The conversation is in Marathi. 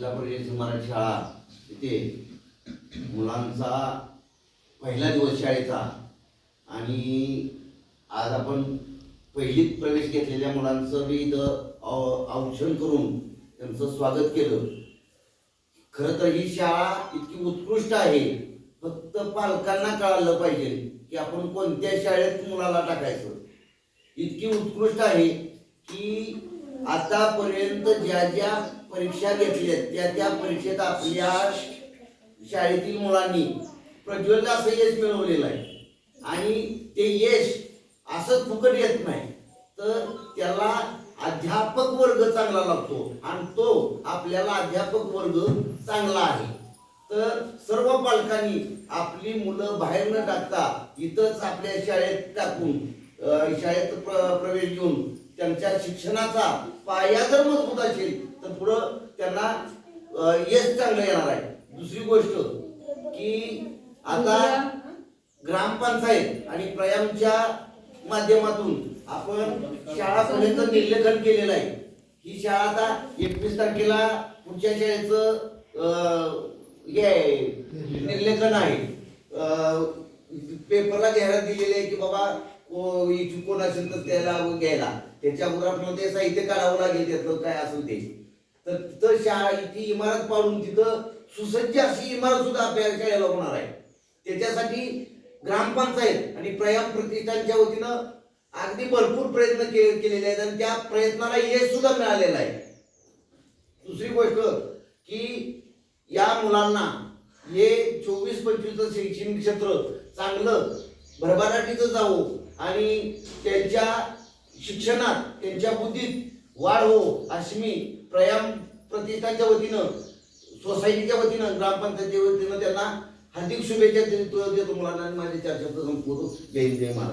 जिल्हा परिषद मराठी शाळा इथे मुलांचा पहिला दिवस शाळेचा आणि आज आपण पहिलीत प्रवेश घेतलेल्या मुलांचं मी इथं औ- औक्षण करून त्यांचं स्वागत केलं. खरं तर ही शाळा इतकी उत्कृष्ट आहे फक्त पालकांना कळालं पाहिजे की आपण कोणत्या शाळेत मुलाला टाकायचं. इतकी उत्कृष्ट आहे की आतापर्यंत ज्या ज्या परीक्षा घेतल्या त्या त्या परीक्षेत आपल्या शाळेतील मुलांनी प्रज्वल असं यश मिळवलेलं आहे. आणि ते यश असंच फुकट येत नाही तर त्याला अध्यापक वर्ग चांगला लागतो आणि तो आपल्याला अध्यापक वर्ग चांगला आहे. तर सर्व पालकांनी आपली मुलं बाहेर न टाकता इथंच आपल्या शाळेत टाकून शाळेत प्र- प्रवेश घेऊन त्यांच्या शिक्षणाचा पाया जर मजबूत असेल तर पुढं त्यांना यश चांगलं येणार आहे. दुसरी गोष्ट की आता ग्रामपंचायत आणि प्रयामच्या माध्यमातून आपण शाळापर्यंत निर्लेखन केलेलं आहे. ही शाळा आता एकवीस तारखेला पुढच्या शाळेचं हे आहे, निर्लेखन आहे. पेपरला जाहिरात दिलेली आहे की बाबा इच्छुक कोण असेल तर त्याला घ्यायला. त्याच्यावर आपल्याला ते साहित्य काढावं लागेल त्यातलं काय असेल ते. तर तिथं शाळा ती इमारत पाडून तिथं सुसज्ज अशी इमारत सुद्धा आपल्या शाळेला होणार आहे. त्याच्यासाठी ग्रामपंचायत आणि प्रयाम प्रतिष्ठानच्या वतीनं अगदी भरपूर प्रयत्न केलेले आहेत आणि त्या प्रयत्नाला यश सुद्धा मिळालेलं आहे. दुसरी गोष्ट की या मुलांना हे चोवीस पंचवीस शैक्षणिक क्षेत्र चांगलं भरभराटीचं जावो आणि त्यांच्या शिक्षणात त्यांच्या बुद्धीत वाढ हो अशी मी प्रयाम प्रतिष्ठानच्या वतीनं सोसायटीच्या वतीनं ग्रामपंचायतीच्या वतीनं त्यांना हार्दिक शुभेच्छा देतो देतो मुलांना माझे माझी चर्चा संपवतो जय जय महाराज